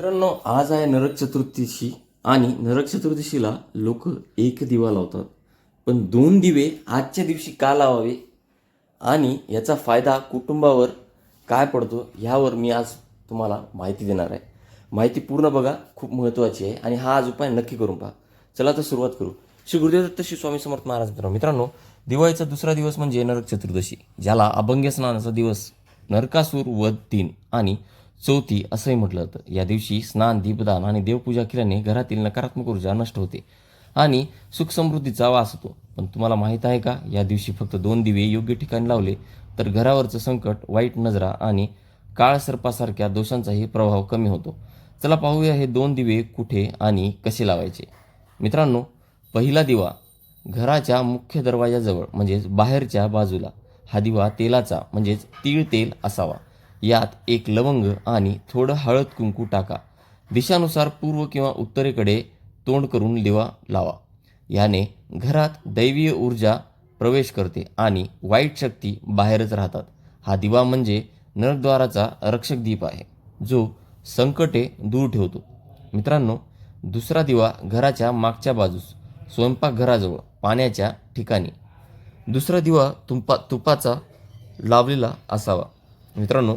मित्रांनो आज आहे नरक चतुर्थीशी आणि नरक चतुर्दशीला लोक एक दिवा लावतात. पण दोन दिवे आजच्या दिवशी का लावावे? आणि याचा फायदा कुटुंबावर काय पडतो ह्यावर मी आज तुम्हाला माहिती देणार आहे. माहिती पूर्ण बघा खूप महत्त्वाची आहे आणि हा आज उपाय नक्की करून पहा. चला तर सुरुवात करू. श्री गुरुदेव दत्त श्री स्वामी समर्थ महाराज मित्रांनो मित्रांनो दिवाळीचा दुसरा दिवस म्हणजे नरक चतुर्दशी ज्याला अभंग्य स्नानाचा दिवस नरकासूर वध दिन आणि चौथी असंही म्हटलं जातं. या दिवशी स्नान दीपदान आणि देवपूजा केल्याने घरातील नकारात्मक ऊर्जा नष्ट होते आणि सुखसमृद्धीचा वास होतो. पण तुम्हाला माहीत आहे का या दिवशी फक्त दोन दिवे योग्य ठिकाणी लावले तर घरावरचं संकट वाईट नजरा आणि काळ सर्पासारख्या दोषांचाही प्रभाव कमी होतो. चला पाहूया हे दोन दिवे कुठे आणि कसे लावायचे. मित्रांनो पहिला दिवा घराच्या मुख्य दरवाजाजवळ म्हणजेच बाहेरच्या बाजूला. हा दिवा तेलाचा म्हणजेच तीळ तेल असावा. यात एक लवंग आणि थोडं हळद कुंकू टाका. दिशानुसार पूर्व किंवा उत्तरेकडे तोंड करून दिवा लावा. याने घरात दैवीय ऊर्जा प्रवेश करते आणि वाईट शक्ती बाहेरच राहतात. हा दिवा म्हणजे नरद्वाराचा रक्षक दीप आहे जो संकटे दूर ठेवतो. मित्रांनो दुसरा दिवा घराच्या मागच्या बाजूस स्वयंपाकघराजवळ पाण्याच्या ठिकाणी. दुसरा दिवा तुंपा तुपाचा लावलेला असावा. मित्रांनो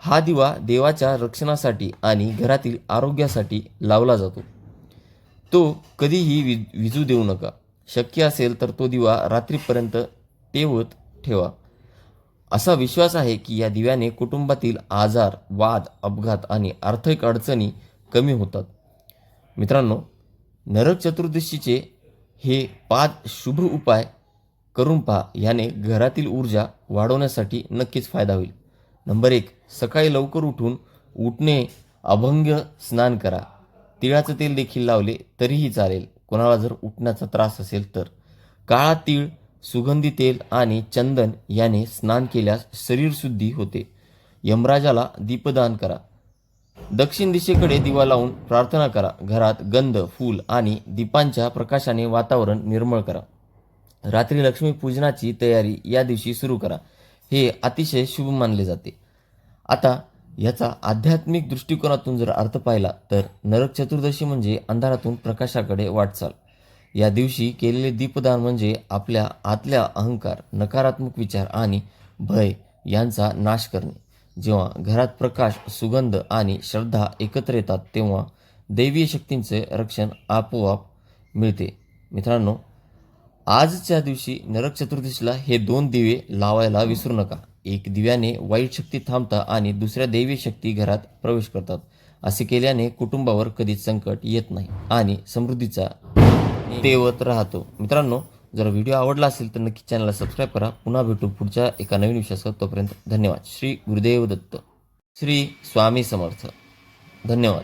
हा दिवा देवाच्या रक्षणासाठी आणि घरातील आरोग्यासाठी लावला जातो. तो कधीही वि विजू देऊ नका. शक्य असेल तर तो दिवा रात्रीपर्यंत तेवत ठेवा. असा विश्वास आहे की या दिव्याने कुटुंबातील आजार वाद अपघात आणि आर्थिक अडचणी कमी होतात. मित्रांनो नरक चतुर्दशीचे हे पाच शुभ उपाय करून पहा. याने घरातील ऊर्जा वाढवण्यासाठी नक्कीच फायदा होईल. नंबर एक सकाळी लवकर उठून उठणे अभंग स्नान करा. तिळाचं तेल देखील लावले तरीही चालेल. कोणाला जर उठण्याचा त्रास असेल तर. काळा तीळ सुगंधी तेल आणि चंदन याने स्नान केल्यास शरीरशुद्धी होते. यमराजाला दीपदान करा. दक्षिण दिशेकडे दिवा लावून प्रार्थना करा. घरात गंध फूल आणि दीपांच्या प्रकाशाने वातावरण निर्मळ करा. रात्री लक्ष्मीपूजनाची तयारी या दिवशी सुरू करा. हे अतिशय शुभ मानले जाते. आता याचा आध्यात्मिक दृष्टिकोनातून जर अर्थ पाहिला तर नरक चतुर्दशी म्हणजे अंधारातून प्रकाशाकडे वाटचाल. या दिवशी केलेले दीपदान म्हणजे आपल्या आतल्या अहंकार नकारात्मक विचार आणि भय यांचा नाश करणे. जेव्हा घरात प्रकाश सुगंध आणि श्रद्धा एकत्र येतात तेव्हा दैवीय शक्तींचे रक्षण आपोआप मिळते. मित्रांनो आजच्या दिवशी नरक चतुर्दशीला हे दोन दिवे लावायला विसरू नका. एक दिव्याने वाईट शक्ती थांबता आणि दुसऱ्या दैवी शक्ती घरात प्रवेश करतात. असे केल्याने कुटुंबावर कधीच संकट येत नाही आणि समृद्धीचा तेवत राहतो. मित्रांनो जर व्हिडिओ आवडला असेल तर नक्की चॅनलला सबस्क्राईब करा. पुन्हा भेटू पुढच्या एका नवीन विषयासह. तोपर्यंत धन्यवाद. श्री गुरुदेव दत्त. श्री स्वामी समर्थ. धन्यवाद.